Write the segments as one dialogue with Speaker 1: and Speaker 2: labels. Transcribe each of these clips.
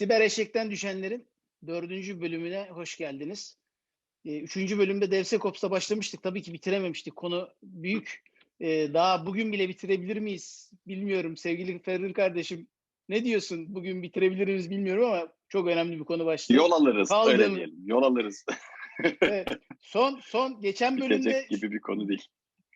Speaker 1: Siber Eşek'ten düşenlerin dördüncü bölümüne hoş geldiniz. Ee, Üçüncü bölümde DevSecOps'ta başlamıştık. Tabii ki bitirememiştik. Konu büyük. Ee, Daha bugün bile bitirebilir miyiz bilmiyorum. Sevgili Ferrin kardeşim ne diyorsun? Bugün bitirebilir miyiz bilmiyorum ama çok önemli bir konu başladı.
Speaker 2: Yol alırız
Speaker 1: Kaldım.
Speaker 2: öyle diyelim. Yol alırız.
Speaker 1: Evet. Son son geçen bölümde
Speaker 2: Bitecek gibi bir konu değil.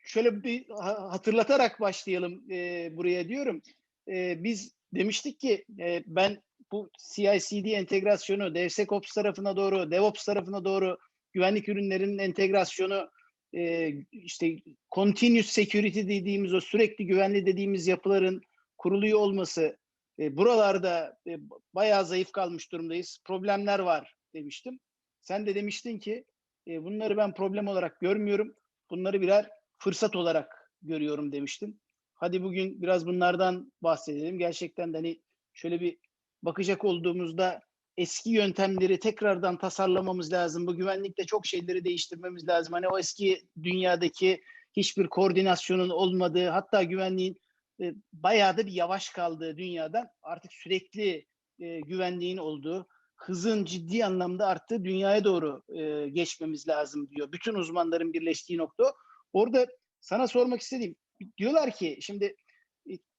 Speaker 1: şöyle bir ha- hatırlatarak başlayalım e, buraya diyorum. E, biz demiştik ki e, ben bu CI/CD entegrasyonu DevSecOps tarafına doğru, DevOps tarafına doğru güvenlik ürünlerinin entegrasyonu e, işte continuous security dediğimiz o sürekli güvenli dediğimiz yapıların kuruluyor olması e, buralarda e, bayağı zayıf kalmış durumdayız. Problemler var demiştim. Sen de demiştin ki e, bunları ben problem olarak görmüyorum. Bunları birer fırsat olarak görüyorum demiştin. Hadi bugün biraz bunlardan bahsedelim. Gerçekten de hani şöyle bir bakacak olduğumuzda eski yöntemleri tekrardan tasarlamamız lazım. Bu güvenlikte çok şeyleri değiştirmemiz lazım. Hani o eski dünyadaki hiçbir koordinasyonun olmadığı, hatta güvenliğin e, bayağı da bir yavaş kaldığı dünyadan artık sürekli e, güvenliğin olduğu, hızın ciddi anlamda arttığı dünyaya doğru e, geçmemiz lazım diyor. Bütün uzmanların birleştiği nokta. Orada sana sormak istediğim diyorlar ki şimdi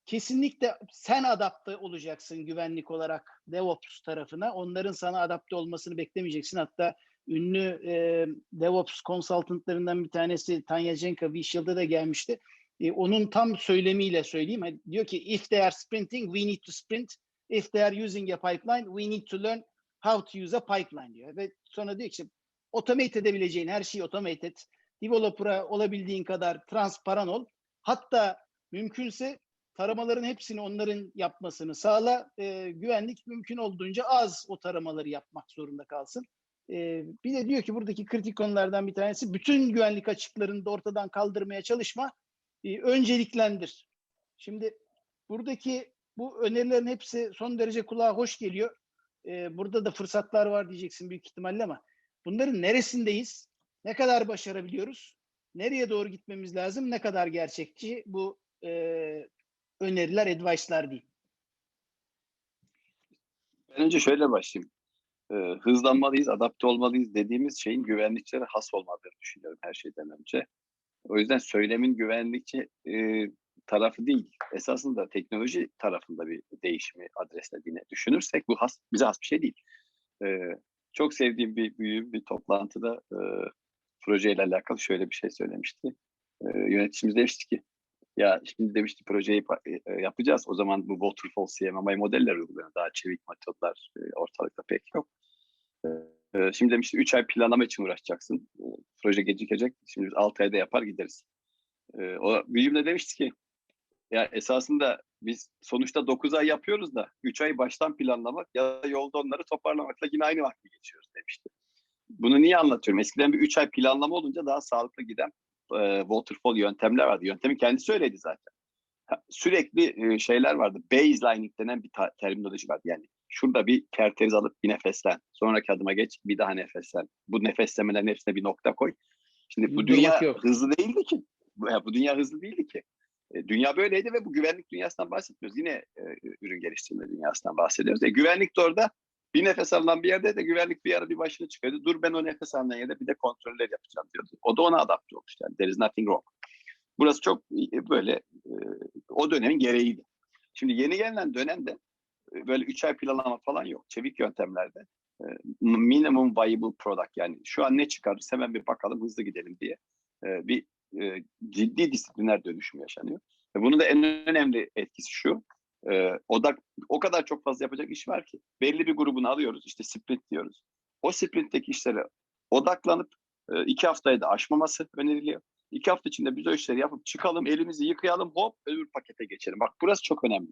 Speaker 1: kesinlikle sen adapte olacaksın güvenlik olarak DevOps tarafına. Onların sana adapte olmasını beklemeyeceksin. Hatta ünlü e, DevOps consultantlarından bir tanesi Tanya Jenka Vishil'de de gelmişti. E, onun tam söylemiyle söyleyeyim. Hani diyor ki if they are sprinting we need to sprint. If they are using a pipeline we need to learn how to use a pipeline diyor. Ve sonra diyor ki automate edebileceğin her şeyi automate et. Developer'a olabildiğin kadar transparan ol. Hatta mümkünse taramaların hepsini onların yapmasını sağla. Ee, güvenlik mümkün olduğunca az o taramaları yapmak zorunda kalsın. Ee, bir de diyor ki buradaki kritik konulardan bir tanesi bütün güvenlik açıklarını da ortadan kaldırmaya çalışma. Ee, önceliklendir. Şimdi buradaki bu önerilerin hepsi son derece kulağa hoş geliyor. Ee, burada da fırsatlar var diyeceksin büyük ihtimalle ama bunların neresindeyiz? Ne kadar başarabiliyoruz? Nereye doğru gitmemiz lazım? Ne kadar gerçekçi bu e, öneriler, advice'lar diyeyim.
Speaker 2: Ben önce şöyle başlayayım. Ee, hızlanmalıyız, adapte olmalıyız dediğimiz şeyin güvenlikçilere has olmadığını düşünüyorum her şeyden önce. O yüzden söylemin güvenlikçi e, tarafı değil, esasında teknoloji tarafında bir değişimi adreslediğini düşünürsek bu has, bize has bir şey değil. Ee, çok sevdiğim bir büyüğüm bir toplantıda e, projeyle alakalı şöyle bir şey söylemişti. E, yöneticimiz demişti ki ya şimdi demişti projeyi pa- e, yapacağız. O zaman bu waterfall CMMI modeller uyguluyor. Daha çevik metodlar e, ortalıkta pek yok. E, şimdi demişti 3 ay planlama için uğraşacaksın. E, proje gecikecek. Şimdi biz 6 ayda yapar gideriz. E, o büyüğüm de demişti ki ya esasında biz sonuçta 9 ay yapıyoruz da 3 ay baştan planlamak ya da yolda onları toparlamakla yine aynı vakti geçiyoruz demişti. Bunu niye anlatıyorum? Eskiden bir 3 ay planlama olunca daha sağlıklı giden e, waterfall yöntemler vardı. Yöntemi kendisi söyledi zaten. Sürekli e, şeyler vardı. Baselining denen bir terminoloji vardı. Yani şurada bir kerteriz alıp bir nefeslen. Sonraki adıma geç bir daha nefeslen. Bu nefeslemelerin hepsine bir nokta koy. Şimdi bu dünya
Speaker 1: yok.
Speaker 2: hızlı değildi ki. Bu, ya bu dünya hızlı değildi ki. E, dünya böyleydi ve bu güvenlik dünyasından bahsetmiyoruz. Yine e, ürün geliştirme dünyasından bahsediyoruz. E, güvenlik de orada bir nefes alınan bir yerde de güvenlik bir ara bir başına çıkıyordu. Dur ben o nefes alınan yerde bir de kontroller yapacağım diyordu. O da ona adapte olmuş. Yani there is nothing wrong. Burası çok e, böyle e, o dönemin gereğiydi. Şimdi yeni gelinen dönemde e, böyle 3 ay planlama falan yok. Çevik yöntemlerde minimum viable product yani şu an ne çıkarırız hemen bir bakalım hızlı gidelim diye bir ciddi disipliner dönüşüm yaşanıyor. Bunun da en önemli etkisi şu. E, odak o kadar çok fazla yapacak iş var ki belli bir grubunu alıyoruz işte sprint diyoruz. O sprintteki işlere odaklanıp e, iki haftayı da aşmaması öneriliyor. İki hafta içinde biz o işleri yapıp çıkalım, elimizi yıkayalım, hop öbür pakete geçelim. Bak burası çok önemli.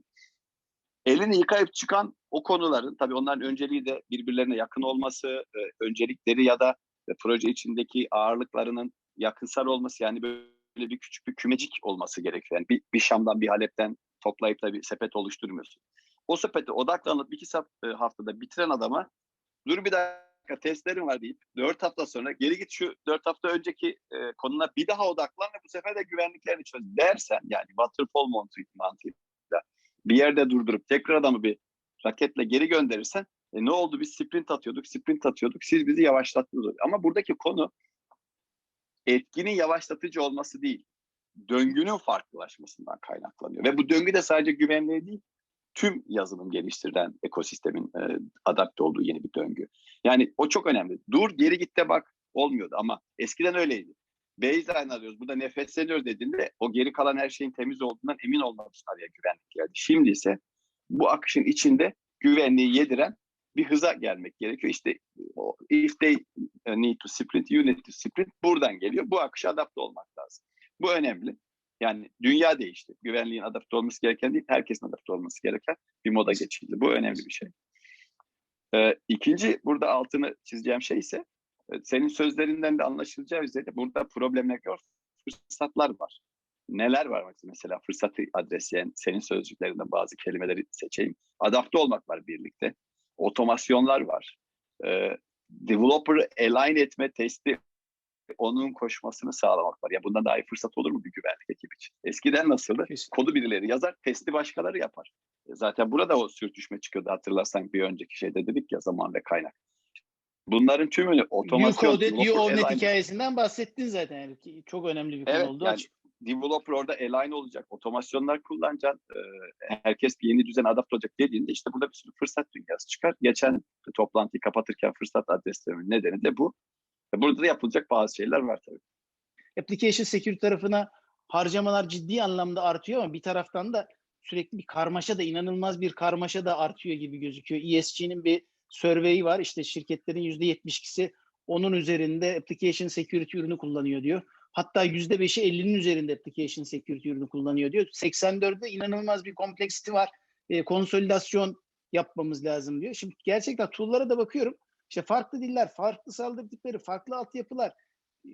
Speaker 2: Elini yıkayıp çıkan o konuların, tabii onların önceliği de birbirlerine yakın olması, e, öncelikleri ya da e, proje içindeki ağırlıklarının yakınsar olması yani böyle bir küçük bir kümecik olması gerekiyor. Yani bir, bir Şam'dan bir Halep'ten toplayıp da bir sepet oluşturmuyorsun. O sepete odaklanıp iki e, haftada bitiren adama dur bir dakika testlerim var deyip dört hafta sonra geri git şu dört hafta önceki e, konuna bir daha odaklan ve bu sefer de güvenliklerini çöz dersen yani waterfall mantığı- mantığıyla bir yerde durdurup tekrar adamı bir raketle geri gönderirsen E ne oldu? Biz sprint atıyorduk, sprint atıyorduk. Siz bizi yavaşlattınız. Ama buradaki konu etkinin yavaşlatıcı olması değil. Döngünün farklılaşmasından kaynaklanıyor. Ve bu döngü de sadece güvenliğe değil, tüm yazılım geliştirilen ekosistemin e, adapte olduğu yeni bir döngü. Yani o çok önemli. Dur geri git de bak olmuyordu ama eskiden öyleydi. Baseline arıyoruz, burada nefesleniyoruz dediğinde o geri kalan her şeyin temiz olduğundan emin olmalısın araya güvenlik geldi. Şimdi ise bu akışın içinde güvenliği yediren bir hıza gelmek gerekiyor. İşte if they need to sprint, you need to sprint buradan geliyor. Bu akışa adapte olmak lazım. Bu önemli. Yani dünya değişti. Güvenliğin adapte olması gereken değil, herkesin adapte olması gereken bir moda geçildi. Bu önemli bir şey. Ee, ikinci burada altını çizeceğim şey ise senin sözlerinden de anlaşılacağı üzere burada problemler yok, fırsatlar var. Neler var mesela fırsatı adresleyen senin sözcüklerinden bazı kelimeleri seçeyim. Adapte olmak var birlikte. Otomasyonlar var. Ee, developer'ı align etme testi onun koşmasını sağlamak var. Ya bundan daha iyi fırsat olur mu bir güvenlik ekibi için? Eskiden nasıldı? Kesinlikle. Kodu birileri yazar, testi başkaları yapar. E, zaten burada o sürtüşme çıkıyordu hatırlarsan bir önceki şeyde dedik ya zaman ve kaynak. Bunların tümünü otomasyon...
Speaker 1: İt hikayesinden bahsettin zaten. Yani. Çok önemli bir konu
Speaker 2: evet,
Speaker 1: oldu.
Speaker 2: Yani, developer orada align olacak, otomasyonlar kullanacaksın, e, herkes bir yeni düzen adapte olacak dediğinde işte burada bir sürü fırsat dünyası çıkar. Geçen toplantıyı kapatırken fırsat adreslerimin nedeni de bu. Burada da yapılacak bazı şeyler var tabii.
Speaker 1: Application security tarafına harcamalar ciddi anlamda artıyor ama bir taraftan da sürekli bir karmaşa da inanılmaz bir karmaşa da artıyor gibi gözüküyor. ESG'nin bir survey'i var. İşte şirketlerin %72'si onun üzerinde application security ürünü kullanıyor diyor. Hatta %5'i 50'nin üzerinde application security ürünü kullanıyor diyor. 84'de inanılmaz bir complexity var. E, konsolidasyon yapmamız lazım diyor. Şimdi gerçekten tool'lara da bakıyorum. İşte farklı diller, farklı saldırı tipleri, farklı altyapılar.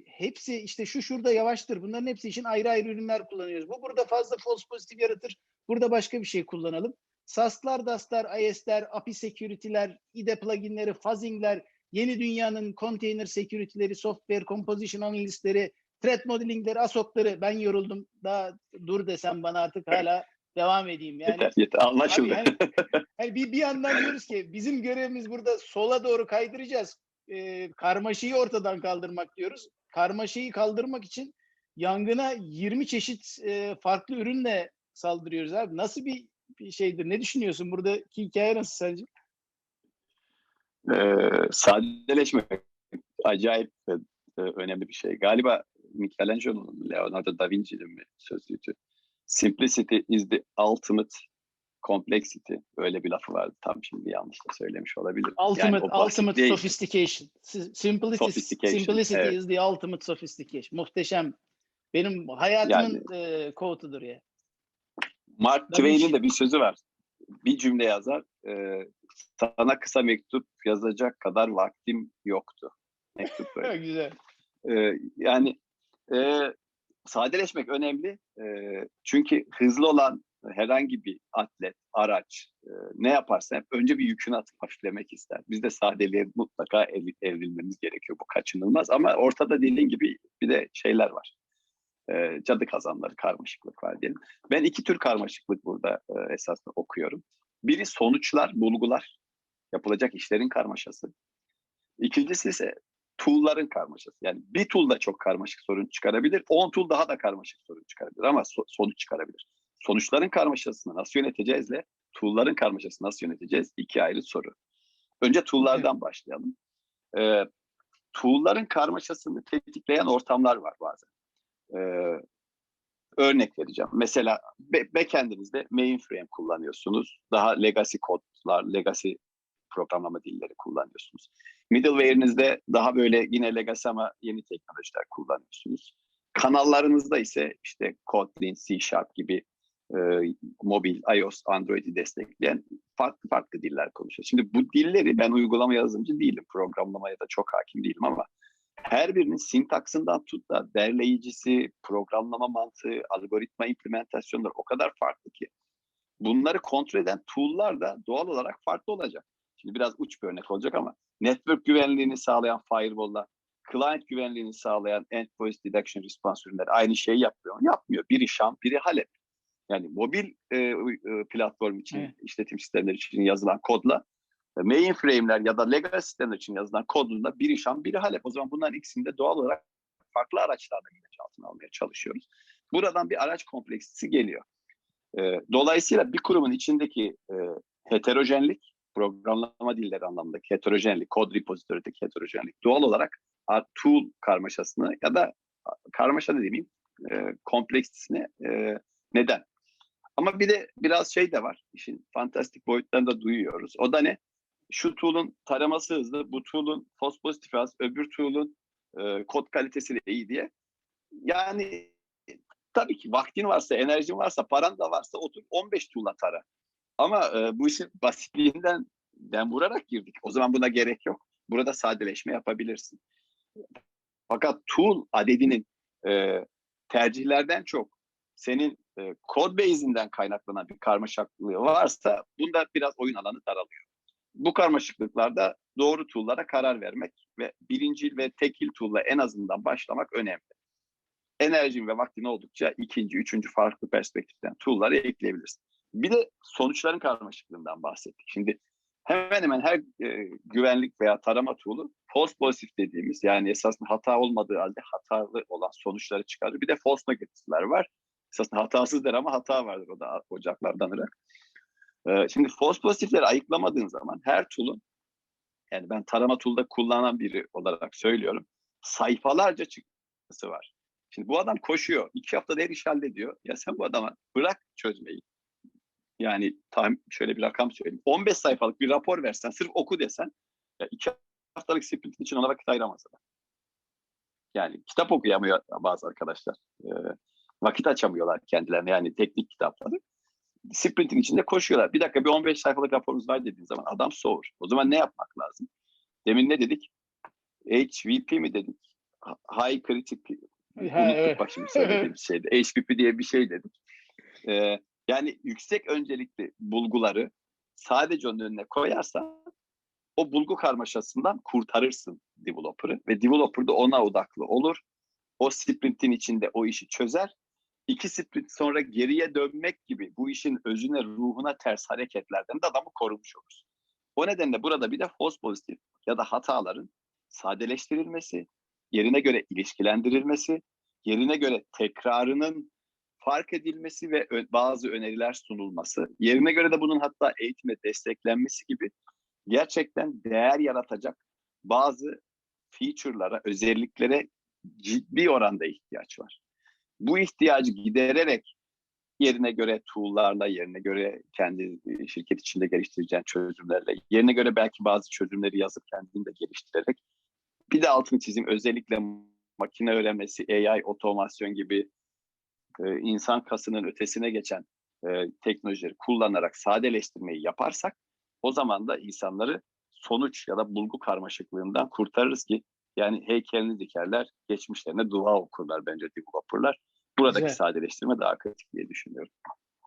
Speaker 1: Hepsi işte şu şurada yavaştır. Bunların hepsi için ayrı ayrı ürünler kullanıyoruz. Bu burada fazla false pozitif yaratır. Burada başka bir şey kullanalım. SAS'lar, DAS'lar, IS'ler, API security'ler, IDE pluginleri, fuzzing'ler, yeni dünyanın container security'leri, software composition analystleri, threat modeling'leri, ASOK'ları ben yoruldum. Daha dur desem bana artık hala devam edeyim. Yani,
Speaker 2: yeter, yeter. Anlaşıldı.
Speaker 1: Yani, yani bir, bir yandan diyoruz ki bizim görevimiz burada sola doğru kaydıracağız. E, karmaşayı ortadan kaldırmak diyoruz. Karmaşayı kaldırmak için yangına 20 çeşit e, farklı ürünle saldırıyoruz abi. Nasıl bir, bir şeydir? Ne düşünüyorsun? Buradaki hikaye nasıl sence?
Speaker 2: Ee, sadeleşmek acayip e, önemli bir şey. Galiba Michelangelo'nun Leonardo da Vinci'nin mi sözlüydü? Simplicity is the ultimate complexity. Öyle bir lafı vardı. Tam şimdi yanlış da söylemiş olabilirim.
Speaker 1: Ultimate, yani ultimate değil. sophistication. Simplicity, sophistication. simplicity evet. is the ultimate sophistication. Muhteşem. Benim hayatımın yani, e, quote'udur ya.
Speaker 2: Mark Twain'in de bir sözü var. Bir cümle yazar. E, sana kısa mektup yazacak kadar vaktim yoktu. Mektup böyle.
Speaker 1: Güzel.
Speaker 2: E, yani e, sadeleşmek önemli. E, çünkü hızlı olan herhangi bir atlet, araç e, ne yaparsa hep önce bir yükünü atıp hafiflemek ister. Biz de sadeliğe mutlaka ev, evrilmemiz gerekiyor. Bu kaçınılmaz ama ortada dediğin gibi bir de şeyler var. E, cadı kazanları, karmaşıklık var diyelim. Ben iki tür karmaşıklık burada e, esasında okuyorum. Biri sonuçlar, bulgular, yapılacak işlerin karmaşası. İkincisi ise tool'ların karmaşası. Yani bir tool da çok karmaşık sorun çıkarabilir. 10 tool daha da karmaşık sorun çıkarabilir ama so- sonuç çıkarabilir. Sonuçların karmaşasını nasıl yöneteceğizle tool'ların karmaşasını nasıl yöneteceğiz? İki ayrı soru. Önce tool'lardan evet. başlayalım. Ee, tool'ların karmaşasını tetikleyen ortamlar var bazen. Ee, örnek vereceğim. Mesela backend'inizde mainframe kullanıyorsunuz. Daha legacy kodlar, legacy programlama dilleri kullanıyorsunuz. Middleware'inizde daha böyle yine legacy ama yeni teknolojiler kullanıyorsunuz. Kanallarınızda ise işte Kotlin, C Sharp gibi e, mobil, iOS, Android'i destekleyen farklı farklı diller konuşuyor. Şimdi bu dilleri ben uygulama yazılımcı değilim, programlamaya da çok hakim değilim ama her birinin sintaksından tut da derleyicisi, programlama mantığı, algoritma implementasyonları o kadar farklı ki bunları kontrol eden tool'lar da doğal olarak farklı olacak. Şimdi biraz uç bir örnek olacak ama network güvenliğini sağlayan firewall'la client güvenliğini sağlayan endpoint detection response ürünleri aynı şeyi yapmıyor. Yapmıyor. Biri Şam, biri Halep. Yani mobil e, e, platform için, evet. işletim sistemleri için yazılan kodla mainframe'ler ya da legacy sistemler için yazılan kodunda biri Şam, biri Halep. O zaman bunların ikisini de doğal olarak farklı araçlarla güvence altına almaya çalışıyoruz. Buradan bir araç kompleksisi geliyor. E, dolayısıyla bir kurumun içindeki e, heterojenlik, programlama dilleri anlamındaki heterojenlik, kod repository'deki heterojenlik doğal olarak tool karmaşasını ya da karmaşa da demeyeyim, e, kompleksisine e, neden. Ama bir de biraz şey de var. İşin fantastik boyutlarını da duyuyoruz. O da ne? Şu tool'un taraması hızlı, bu tool'un false pozitif az, öbür tool'un e, kod kalitesi de iyi diye. Yani tabii ki vaktin varsa, enerjin varsa, paran da varsa otur 15 tool'la tara. Ama e, bu işin basitliğinden ben vurarak girdik. O zaman buna gerek yok. Burada sadeleşme yapabilirsin. Fakat tool adedinin e, tercihlerden çok senin e, code base'inden kaynaklanan bir karmaşıklığı varsa bunda biraz oyun alanı daralıyor. Bu karmaşıklıklarda doğru tool'lara karar vermek ve birinci ve tekil tool'la en azından başlamak önemli. Enerjin ve vaktin oldukça ikinci, üçüncü farklı perspektiften tool'ları ekleyebilirsin. Bir de sonuçların karmaşıklığından bahsettik. Şimdi hemen hemen her e, güvenlik veya tarama tool'u false pozitif dediğimiz yani esasında hata olmadığı halde hatalı olan sonuçları çıkarır. Bir de false negative'ler var. Esasında hatasızdır ama hata vardır o da ocaklardan ırak. Ee, şimdi false pozitifleri ayıklamadığın zaman her tool'un yani ben tarama tool'da kullanan biri olarak söylüyorum. Sayfalarca çıktısı var. Şimdi bu adam koşuyor. iki haftada her iş hallediyor. Ya sen bu adama bırak çözmeyi. Yani tam şöyle bir rakam söyleyeyim. 15 sayfalık bir rapor versen, sırf oku desen, ya iki haftalık sprintin için ona vakit ayıramaz adam. Yani kitap okuyamıyor bazı arkadaşlar. Ee, vakit açamıyorlar kendilerine yani teknik kitapları. Sprintin içinde koşuyorlar. Bir dakika bir 15 sayfalık raporunuz var dediğin zaman adam soğur. O zaman ne yapmak lazım? Demin ne dedik? HVP mi dedik? High Critic. Ha, evet. bak şimdi söylediğim şeyde. HVP diye bir şey dedik. Ee, yani yüksek öncelikli bulguları sadece onun önüne koyarsan o bulgu karmaşasından kurtarırsın developer'ı ve developer da ona odaklı olur. O sprintin içinde o işi çözer. İki sprint sonra geriye dönmek gibi bu işin özüne, ruhuna ters hareketlerden de adamı korumuş olur. O nedenle burada bir de false pozitif ya da hataların sadeleştirilmesi, yerine göre ilişkilendirilmesi, yerine göre tekrarının fark edilmesi ve bazı öneriler sunulması, yerine göre de bunun hatta eğitime desteklenmesi gibi gerçekten değer yaratacak bazı feature'lara, özelliklere ciddi oranda ihtiyaç var. Bu ihtiyacı gidererek yerine göre tool'larla, yerine göre kendi e, şirket içinde geliştireceğin çözümlerle, yerine göre belki bazı çözümleri yazıp kendini de geliştirerek bir de altını çizeyim özellikle makine öğrenmesi, AI, otomasyon gibi e, insan kasının ötesine geçen e, teknolojileri kullanarak sadeleştirmeyi yaparsak o zaman da insanları sonuç ya da bulgu karmaşıklığından kurtarırız ki yani heykelini dikerler, geçmişlerine dua okurlar bence developerlar. Buradaki Güzel. sadeleştirme daha kritik diye düşünüyorum.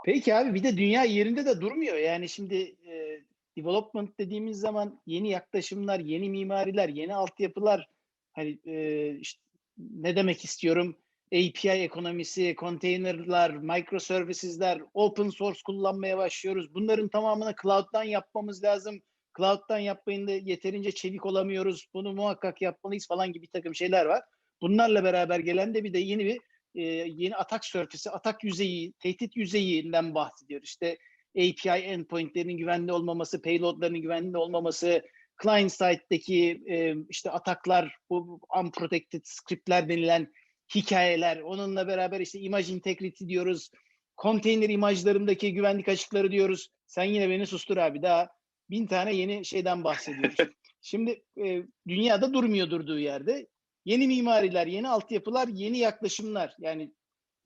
Speaker 1: Peki abi bir de dünya yerinde de durmuyor. Yani şimdi e, development dediğimiz zaman yeni yaklaşımlar, yeni mimariler, yeni altyapılar hani e, işte ne demek istiyorum? API ekonomisi, konteynerler, microservices'ler, open source kullanmaya başlıyoruz. Bunların tamamını cloud'dan yapmamız lazım. Cloud'dan yapmayın da yeterince çevik olamıyoruz. Bunu muhakkak yapmalıyız falan gibi bir takım şeyler var. Bunlarla beraber gelen de bir de yeni bir e, yeni atak surface'i, atak yüzeyi, tehdit yüzeyinden bahsediyor. İşte API endpoint'lerin güvenli olmaması, payload'ların güvenli olmaması, client side'deki e, işte ataklar, bu unprotected script'ler denilen hikayeler, onunla beraber işte image integrity diyoruz, konteyner imajlarındaki güvenlik açıkları diyoruz. Sen yine beni sustur abi daha bin tane yeni şeyden bahsediyoruz. Şimdi e, dünyada durmuyor durduğu yerde. Yeni mimariler, yeni altyapılar, yeni yaklaşımlar. Yani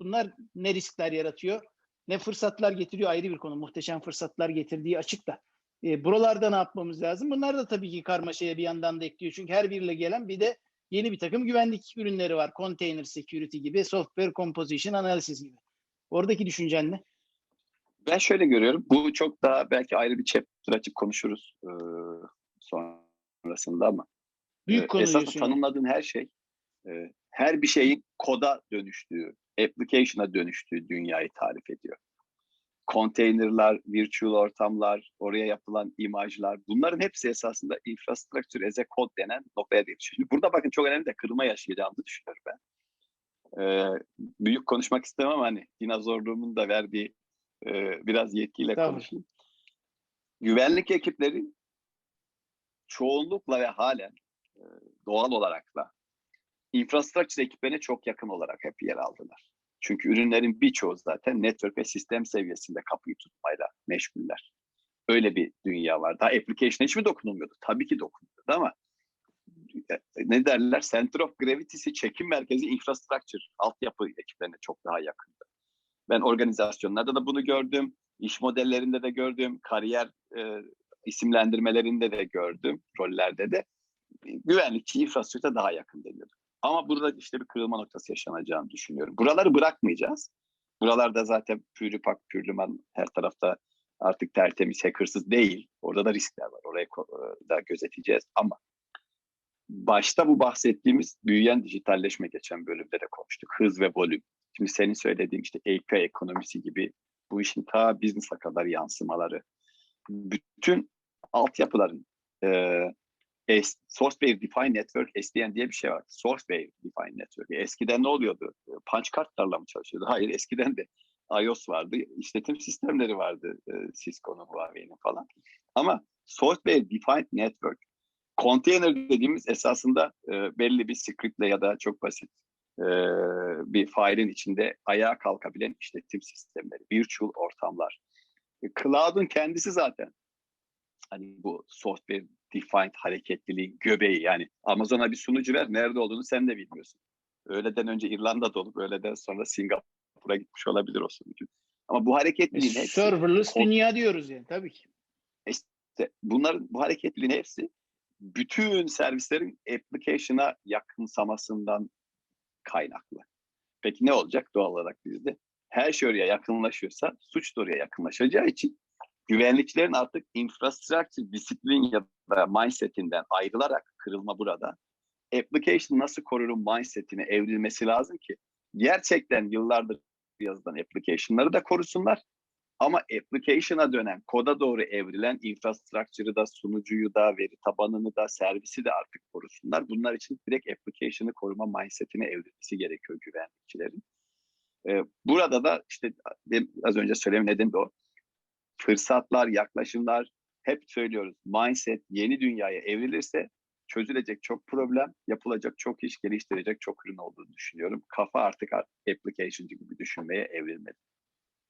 Speaker 1: bunlar ne riskler yaratıyor, ne fırsatlar getiriyor ayrı bir konu. Muhteşem fırsatlar getirdiği açık da. E, buralarda ne yapmamız lazım? Bunlar da tabii ki karmaşaya bir yandan da ekliyor. Çünkü her biriyle gelen bir de yeni bir takım güvenlik ürünleri var. Container security gibi, software composition analysis gibi. Oradaki düşüncen ne?
Speaker 2: Ben şöyle görüyorum. Bu çok daha belki ayrı bir chapter açıp konuşuruz e, sonrasında ama Büyük e, konu esas tanımladığın her şey e, her bir şeyin koda dönüştüğü, application'a dönüştüğü dünyayı tarif ediyor. Konteynerlar, virtual ortamlar, oraya yapılan imajlar bunların hepsi esasında infrastructure as a code denen noktaya değişiyor. Şimdi burada bakın çok önemli de kırılma yaşayacağımızı düşünüyorum ben. Ee, büyük konuşmak istemem ama hani dinozorluğumun da verdiği e, biraz yetkiyle
Speaker 1: Tamam.
Speaker 2: konuşayım. Güvenlik ekipleri çoğunlukla ve halen e, doğal olarak da infrastructure ekiplerine çok yakın olarak hep yer aldılar. Çünkü ürünlerin birçoğu zaten network ve sistem seviyesinde kapıyı tutmayla meşguller. Öyle bir dünya var. Daha application'a hiç mi dokunulmuyordu? Tabii ki dokunuluyordu ama e, ne derler? Center of Gravity'si çekim merkezi infrastructure, altyapı ekiplerine çok daha yakındı. Ben organizasyonlarda da bunu gördüm. iş modellerinde de gördüm. Kariyer e, isimlendirmelerinde de gördüm. Rollerde de. Güvenlikçi infrastruktüre daha yakın deniyordu. Ama burada işte bir kırılma noktası yaşanacağını düşünüyorum. Buraları bırakmayacağız. Buralarda zaten pürüpak pürlüman her tarafta artık tertemiz hackersız değil. Orada da riskler var. Orayı ko- da gözeteceğiz. Ama başta bu bahsettiğimiz büyüyen dijitalleşme geçen bölümde de konuştuk. Hız ve volüm. Şimdi senin söylediğin işte API ekonomisi gibi bu işin ta business'a kadar yansımaları. Bütün altyapıların e, S- Sourceware Defined Network SDN diye bir şey var. Sourceware Defined Network. Eskiden ne oluyordu? Punch kartlarla mı çalışıyordu? Hayır eskiden de iOS vardı. işletim sistemleri vardı. E, Cisco'nun, Huawei'nin falan. Ama Sourceware Defined Network Container dediğimiz esasında e, belli bir scriptle ya da çok basit e, bir file'in içinde ayağa kalkabilen işletim sistemleri, virtual ortamlar. E, Cloud'un kendisi zaten hani bu software defined hareketliliğin göbeği yani Amazon'a bir sunucu ver nerede olduğunu sen de bilmiyorsun. Öğleden önce İrlanda'da olup öğleden sonra Singapur'a gitmiş olabilir o sunucu. Ama bu hareketliliğin hepsi
Speaker 1: Serverless dünya diyoruz yani tabii ki.
Speaker 2: işte bunların bu hareketliliğin hepsi bütün servislerin application'a yakınsamasından kaynaklı. Peki ne olacak doğal olarak bizde? Her şey oraya yakınlaşıyorsa suç da oraya yakınlaşacağı için güvenlikçilerin artık infrastructure disiplin ya da mindsetinden ayrılarak kırılma burada. Application nasıl korurum mindsetine evrilmesi lazım ki gerçekten yıllardır yazılan application'ları da korusunlar ama application'a dönen, koda doğru evrilen infrastructure'ı da, sunucuyu da, veri tabanını da, servisi de artık korusunlar. Bunlar için direkt application'ı koruma mindsetine evrilmesi gerekiyor güvenlikçilerin. Ee, burada da işte az önce söylediğim neden de o. Fırsatlar, yaklaşımlar hep söylüyoruz. Mindset yeni dünyaya evrilirse çözülecek çok problem, yapılacak çok iş, geliştirecek çok ürün olduğunu düşünüyorum. Kafa artık application'cı gibi düşünmeye evrilmeli.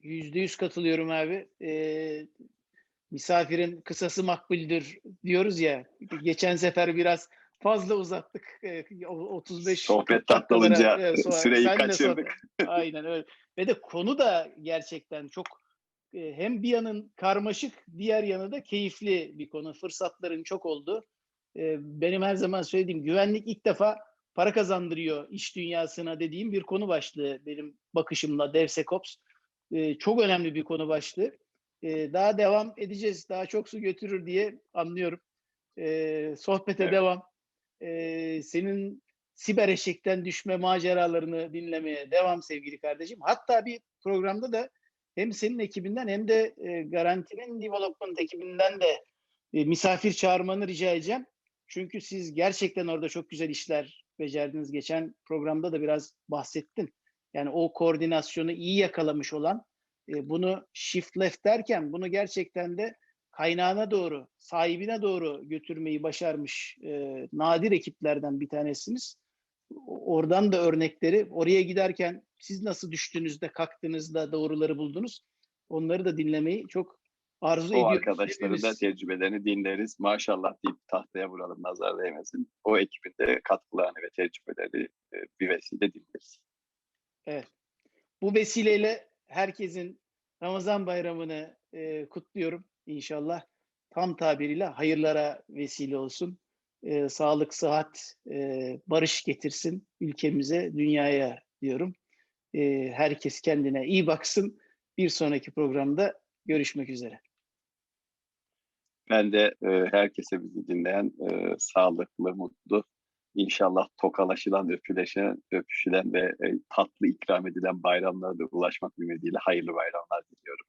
Speaker 1: Yüzde yüz katılıyorum abi. Ee, misafirin kısası makbuldür diyoruz ya. Geçen sefer biraz fazla uzattık. Ee, o- 35
Speaker 2: Sohbet tatlı olunca
Speaker 1: evet,
Speaker 2: süreyi kaçırdık.
Speaker 1: Aynen öyle. Ve de konu da gerçekten çok hem bir yanın karmaşık, diğer yanı da keyifli bir konu. Fırsatların çok oldu. E, Benim her zaman söylediğim güvenlik ilk defa para kazandırıyor iş dünyasına dediğim bir konu başlığı benim bakışımla DevSecOps. E, Çok önemli bir konu başlığı. E, Daha devam edeceğiz. Daha çok su götürür diye anlıyorum. E, Sohbete
Speaker 2: Evet.
Speaker 1: devam. E, Senin siber eşekten düşme maceralarını dinlemeye devam sevgili kardeşim. Hatta bir programda da hem senin ekibinden hem de e, Garanti'nin development ekibinden de e, misafir çağırmanı rica edeceğim. Çünkü siz gerçekten orada çok güzel işler becerdiniz. Geçen programda da biraz bahsettin. Yani o koordinasyonu iyi yakalamış olan e, bunu shift left derken bunu gerçekten de kaynağına doğru, sahibine doğru götürmeyi başarmış e, nadir ekiplerden bir tanesiniz. O- Oradan da örnekleri oraya giderken siz nasıl düştüğünüzde, kalktığınızda doğruları buldunuz. Onları da dinlemeyi çok arzu
Speaker 2: O
Speaker 1: ediyoruz.
Speaker 2: arkadaşların da tecrübelerini dinleriz. Maşallah deyip tahtaya vuralım nazar değmesin. O ekibin de katkılarını ve tecrübeleri e, bir vesile dinleriz.
Speaker 1: Bu vesileyle herkesin Ramazan bayramını e, kutluyorum inşallah. Tam tabiriyle hayırlara vesile olsun. E, sağlık, sıhhat, e, barış getirsin ülkemize, dünyaya diyorum. E, herkes kendine iyi baksın. Bir sonraki programda görüşmek üzere.
Speaker 2: Ben de e, herkese bizi dinleyen e, sağlıklı, mutlu, inşallah tokalaşılan, öpüleşen, öpüşülen ve e, tatlı ikram edilen bayramlara da ulaşmak ümidiyle hayırlı bayramlar diliyorum.